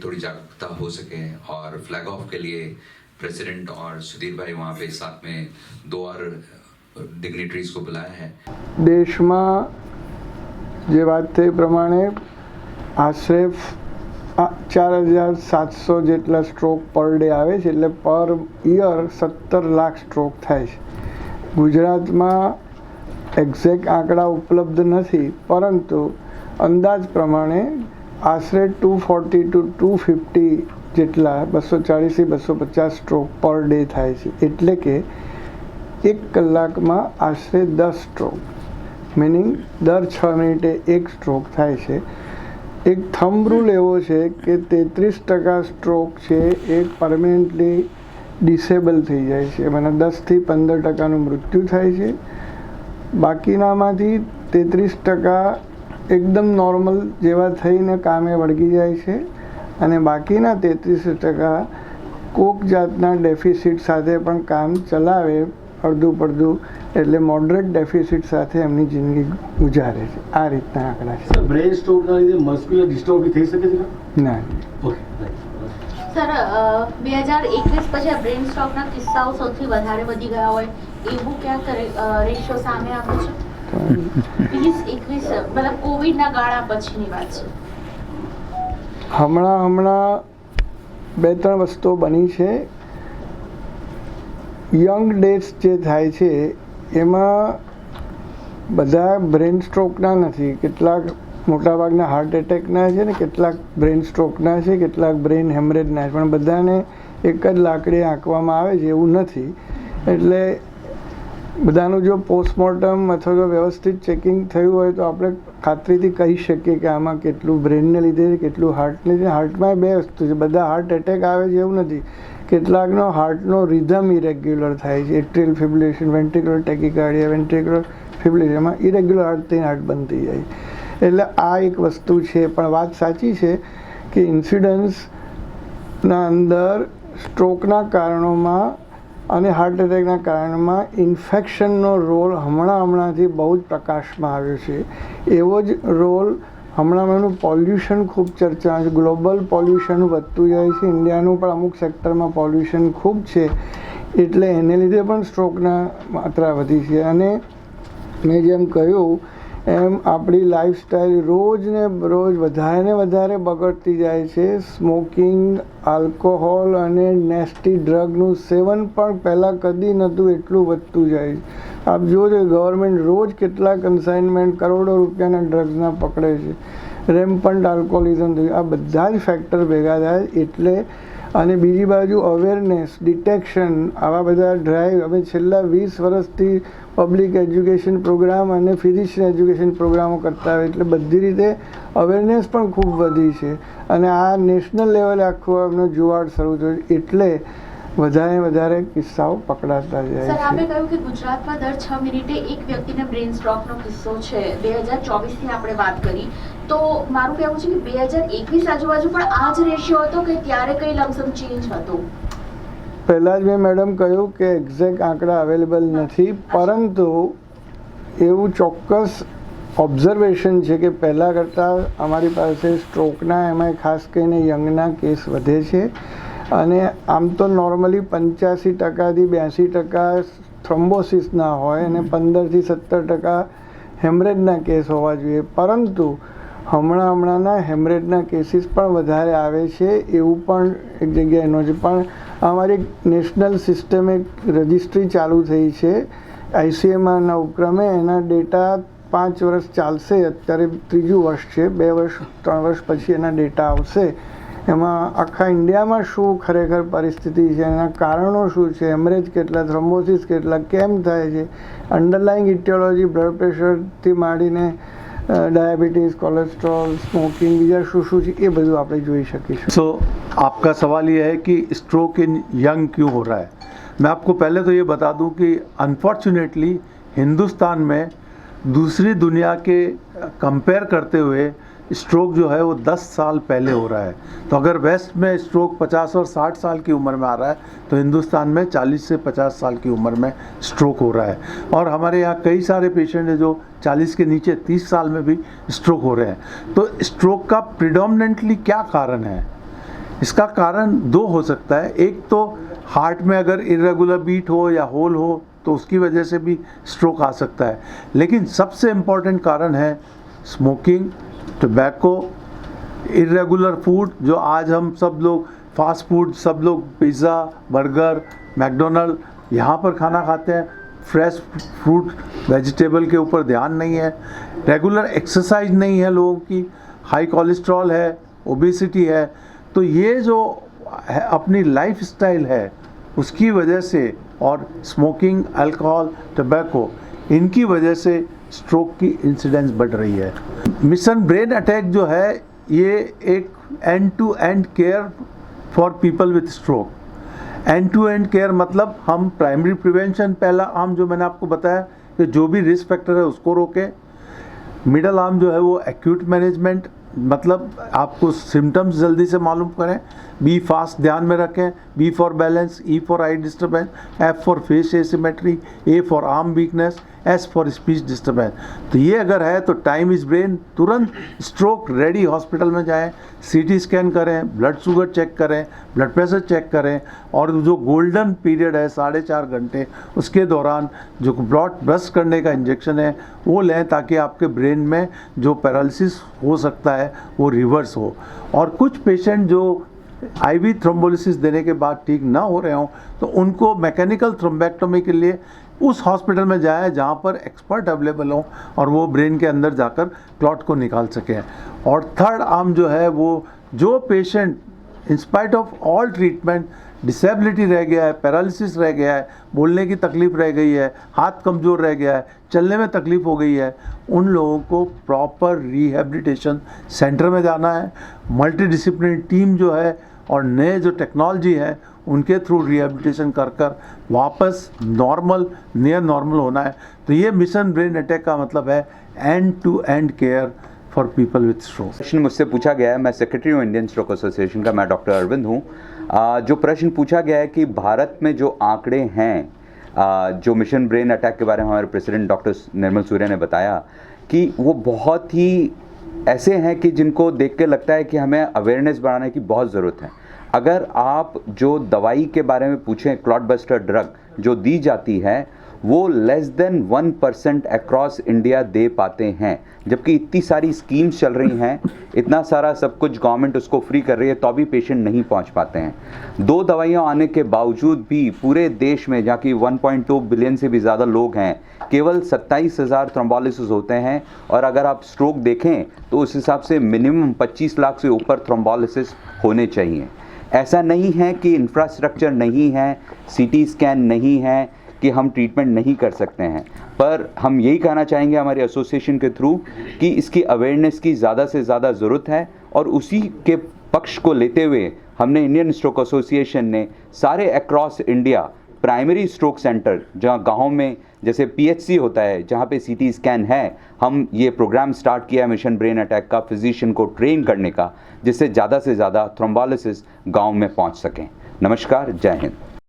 थोड़ी जागरूकता हो सके और फ्लैग ऑफ के लिए प्रेसिडेंट और सुधीर भाई वहाँ पे साथ में दो और ડિગ્નિટરીઝ કો બુલાયા હૈ દેશમાં જે વાત થઈ પ્રમાણે આશરે ચાર હજાર સાતસો જેટલા સ્ટ્રોક પર ડે આવે છે એટલે પર યર સત્તર લાખ સ્ટ્રોક થાય છે ગુજરાતમાં એક્ઝેક્ટ આંકડા ઉપલબ્ધ નથી પરંતુ અંદાજ પ્રમાણે આશરે two forty to two fifty જેટલા બસો ચાળીસથી બસો પચાસ સ્ટ્રોક પર ડે થાય છે એટલે કે એક કલાકમાં આશરે દસ સ્ટ્રોક મિનિંગ દર છ મિનિટે એક સ્ટ્રોક થાય છે એક થંબ એવો છે કે તેત્રીસ ટકા સ્ટ્રોક છે એ પરમેનન્ટલી ડિસેબલ થઈ જાય છે મને દસથી પંદર ટકાનું મૃત્યુ થાય છે બાકીનામાંથી તેત્રીસ ટકા એકદમ નોર્મલ જેવા થઈને કામે વળગી જાય છે અને બાકીના તેત્રીસ ટકા કોક જાતના ડેફિસિટ સાથે પણ કામ ચલાવે અડધું પડધું એટલે મોડરેટ ડેફિસિટ સાથે એમની જિંદગી ગુજારે છે આ રીતના આંકડા છે બ્રેન સ્ટ્રોકના લીધે મસ્ક્યુલર ડિસ્ટ્રોફી થઈ શકે છે ના સર બે હજાર એકવીસ બ્રેન સ્ટ્રોકના કિસ્સાઓ સૌથી વધારે વધી ગયા હોય એવું ક્યાં રેશિયો સામે આવ્યો છે હમણાં હમણાં બે ત્રણ વસ્તુઓ બની છે યંગ ડેટ્સ જે થાય છે એમાં બધા બ્રેન સ્ટ્રોકના નથી કેટલાક મોટાભાગના હાર્ટ એટેકના છે ને કેટલાક બ્રેન સ્ટ્રોકના છે કેટલાક બ્રેન હેમરેજના છે પણ બધાને એક જ લાકડી આંકવામાં આવે છે એવું નથી એટલે બધાનું જો પોસ્ટમોર્ટમ અથવા તો વ્યવસ્થિત ચેકિંગ થયું હોય તો આપણે ખાતરીથી કહી શકીએ કે આમાં કેટલું બ્રેનને લીધે કેટલું હાર્ટને લીધે હાર્ટમાં બે વસ્તુ છે બધા હાર્ટ એટેક આવે છે એવું નથી કેટલાકનો હાર્ટનો રિધમ ઇરેગ્યુલર થાય છે atrial fibrillation ventricular tachycardia ventricular ફિબ્યુલેશનમાં ઇરેગ્યુલર હાર્ટ થઈને હાર્ટ બંધ થઈ જાય એટલે આ એક વસ્તુ છે પણ વાત સાચી છે કે ઇન્સિડન્સના અંદર સ્ટ્રોકના કારણોમાં અને હાર્ટ એટેકના કારણમાં ઇન્ફેક્શનનો રોલ હમણાં હમણાંથી બહુ જ પ્રકાશમાં આવ્યો છે એવો જ રોલ હમણાં એનું પોલ્યુશન ખૂબ ચર્ચા છે ગ્લોબલ પોલ્યુશન વધતું જાય છે ઇન્ડિયાનું પણ અમુક સેક્ટરમાં પોલ્યુશન ખૂબ છે એટલે એને લીધે પણ સ્ટ્રોકના માત્રા વધી છે અને મેં જેમ કહ્યું એમ આપણી લાઈફસ્ટાઈલ રોજને રોજ વધારે ને વધારે બગડતી જાય છે સ્મોકિંગ આલ્કોહોલ અને નેસ્ટી ડ્રગનું સેવન પણ પહેલાં કદી નહોતું એટલું વધતું જાય છે આપ જોજો ગવર્મેન્ટ રોજ કેટલા કન્સાઇનમેન્ટ કરોડો રૂપિયાના ડ્રગ્સના પકડે છે રેમ્પન્ટ આલ્કોહોલિઝમ આ બધા જ ફેક્ટર ભેગા થાય એટલે અને બીજી બાજુ અવેરનેસ ડિટેક્શન આવા બધા ડ્રાઈવ અમે છેલ્લા વીસ વર્ષથી પબ્લિક એજ્યુકેશન પ્રોગ્રામ અને ફિઝિશિયન એજ્યુકેશન પ્રોગ્રામો કરતા હોય એટલે બધી રીતે અવેરનેસ પણ ખૂબ વધી છે અને આ નેશનલ લેવલે આખું એમનો જુવાડ શરૂ થયો એટલે વધારે વધારે કિસ્સાઓ પકડાતા જાય છે સર કહ્યું કે ગુજરાતમાં દર 6 મિનિટે એક વ્યક્તિને બ્રેન સ્ટ્રોકનો કિસ્સો છે 2024 ની આપણે વાત કરી તો મારું કહેવું છે કે 2021 આજુબાજુ પણ આ જ રેશિયો હતો કે ત્યારે કઈ લમસમ ચેન્જ હતો પહેલાં જ મેં મેડમ કહ્યું કે એક્ઝેક્ટ આંકડા અવેલેબલ નથી પરંતુ એવું ચોક્કસ ઓબ્ઝર્વેશન છે કે પહેલાં કરતાં અમારી પાસે સ્ટ્રોકના એમાં ખાસ કરીને યંગના કેસ વધે છે અને આમ તો નોર્મલી પંચ્યાસી ટકાથી બ્યાસી ટકા થ્રોમ્બોસિસના હોય અને પંદરથી સત્તર ટકા હેમરેજના કેસ હોવા જોઈએ પરંતુ હમણાં હમણાંના હેમરેજના કેસીસ પણ વધારે આવે છે એવું પણ એક જગ્યાએ નોંધ પણ અમારી નેશનલ સિસ્ટમ એક રજિસ્ટ્રી ચાલુ થઈ છે આઈસીએમઆરના ઉપક્રમે એના ડેટા પાંચ વર્ષ ચાલશે અત્યારે ત્રીજું વર્ષ છે બે વર્ષ ત્રણ વર્ષ પછી એના ડેટા આવશે અમા આખા ઇન્ડિયા માં શું ખરેખર પરિસ્થિતિ છે અને કારણો શું છે એમેરેજ કેટલા થ્રોમોસિસ કેટલા કેમ થાય છે અન્ડરલાઈંગ ઇટીઓલોજી બ્લડ પ્રેશર થી માડીને ડાયાબિટીસ કોલેસ્ટ્રોલ સ્મોકિંગ બીજા શુ શુ કે બધું આપણે જોઈ શકીશું તો આપકા સવાલ યે હે કી સ્ટ્રોક ઇંગ ક્યુ હો રહા હે મે આપકો પહેલે તો યે બતા દઉં કી અનફોર્ચ્યુનેટલી હિન્દુસ્તાન મેં દૂસરી દુનિયા કે કમ્પેર કરતે હુએ स्ट्रोक जो है वो 10 साल पहले हो रहा है तो अगर वेस्ट में स्ट्रोक 50 और 60 साल की उम्र में आ रहा है तो हिंदुस्तान में 40 से 50 साल की उम्र में स्ट्रोक हो रहा है और हमारे यहाँ कई सारे पेशेंट हैं जो 40 के नीचे 30 साल में भी स्ट्रोक हो रहे हैं तो स्ट्रोक का प्रिडोमिनेंटली क्या कारण है इसका कारण दो हो सकता है एक तो हार्ट में अगर इरेगुलर बीट हो या होल हो तो उसकी वजह से भी स्ट्रोक आ सकता है लेकिन सबसे इम्पॉर्टेंट कारण है स्मोकिंग टबैको इरेगुलर फूड जो आज हम सब लोग फास्ट फूड सब लोग पिज़्ज़ा बर्गर मैकडोनल्ड यहाँ पर खाना खाते हैं फ्रेश फ्रूट वेजिटेबल के ऊपर ध्यान नहीं है रेगुलर एक्सरसाइज नहीं है लोगों की हाई कोलेस्ट्रॉल है ओबेसिटी है तो ये जो है, अपनी लाइफ स्टाइल है उसकी वजह से और स्मोकिंग अल्कोहल टबैको इनकी वजह से स्ट्रोक की इंसिडेंस बढ़ रही है मिशन ब्रेन अटैक जो है ये एक end to end care for people with stroke end to end care मतलब हम प्राइमरी प्रिवेंशन पहला आर्म जो मैंने आपको बताया कि जो भी रिस्क फैक्टर है उसको रोके मिडल आर्म जो है वो एक्यूट मैनेजमेंट मतलब आपको सिम्टम्स जल्दी से मालूम करें बी फास्ट ध्यान में रखें B for balance E for eye disturbance F for face asymmetry A for arm weakness S for speech disturbance तो ये अगर है तो टाइम इज ब्रेन तुरंत स्ट्रोक रेडी हॉस्पिटल में जाएं सी स्कैन करें ब्लड शुगर चेक करें ब्लड प्रेशर चेक करें और जो गोल्डन पीरियड है साढ़े चार घंटे उसके दौरान जो ब्लॉड ब्रश करने का इंजेक्शन है वो लें ताकि आपके ब्रेन में जो पैरालिसिस हो सकता है वो रिवर्स हो और कुछ पेशेंट जो आईवी थ्रोम्बोलिसिस देने के बाद ठीक ना हो रहे हों तो उनको मैकेनिकल थ्रोम्बेक्टोमी के लिए उस हॉस्पिटल में जाए जहाँ पर एक्सपर्ट अवेलेबल हों और वो ब्रेन के अंदर जाकर क्लॉट को निकाल सकें और थर्ड आर्म जो है वो जो patient in spite of all treatment disability रह गया है पैरालिसिस रह गया है बोलने की तकलीफ रह गई है हाथ कमज़ोर रह गया है चलने में तकलीफ हो गई है उन लोगों को प्रॉपर रिहेबिलिटेशन सेंटर में जाना है मल्टी टीम जो है और नए जो टेक्नोलॉजी है उनके थ्रू रिहेबिलिटेशन कर कर वापस नॉर्मल नियर नॉर्मल होना है तो ये मिशन ब्रेन अटैक का मतलब है end to end care for people with stroke प्रश्न मुझसे पूछा गया है मैं सेक्रेटरी हूँ इंडियन स्ट्रोक एसोसिएशन का मैं डॉक्टर अरविंद हूँ जो प्रश्न पूछा गया है कि भारत में जो आंकड़े हैं जो मिशन ब्रेन अटैक के बारे में हमारे प्रेसिडेंट डॉक्टर निर्मल सूर्य ने बताया कि वो बहुत ही ऐसे हैं कि जिनको देख के लगता है कि हमें अवेयरनेस बढ़ाने की बहुत ज़रूरत है अगर आप जो दवाई के बारे में पूछें बस्टर ड्रग जो दी जाती है वो less than one percent across India दे पाते हैं जबकि इतनी सारी स्कीम्स चल रही हैं इतना सारा सब कुछ गवर्नमेंट उसको फ्री कर रही है तो भी पेशेंट नहीं पहुंच पाते हैं दो दवाइयां आने के बावजूद भी पूरे देश में जहाँ पॉइंट टू बिलियन से भी ज़्यादा लोग हैं केवल सत्ताईस हज़ार थ्रोम्बोलिसिस होते हैं और अगर आप स्ट्रोक देखें तो उस हिसाब से मिनिमम पच्चीस लाख से ऊपर थ्रोम्बोलिसिस होने चाहिए ऐसा नहीं है कि इंफ्रास्ट्रक्चर नहीं है सीटी स्कैन नहीं है कि हम ट्रीटमेंट नहीं कर सकते हैं पर हम यही कहना चाहेंगे हमारे एसोसिएशन के थ्रू कि इसकी अवेयरनेस की ज़्यादा से ज़्यादा ज़रूरत है और उसी के पक्ष को लेते हुए हमने इंडियन स्ट्रोक एसोसिएशन ने सारे across India primary stroke centre जहाँ गाँव में जैसे पीएचसी होता है जहाँ पे सीटी स्कैन है हम ये प्रोग्राम स्टार्ट किया है मिशन ब्रेन अटैक का फिजिशियन को ट्रेन करने का जिससे ज़्यादा से ज़्यादा थ्रोम्बालिसिस गाँव में पहुँच सकें नमस्कार जय हिंद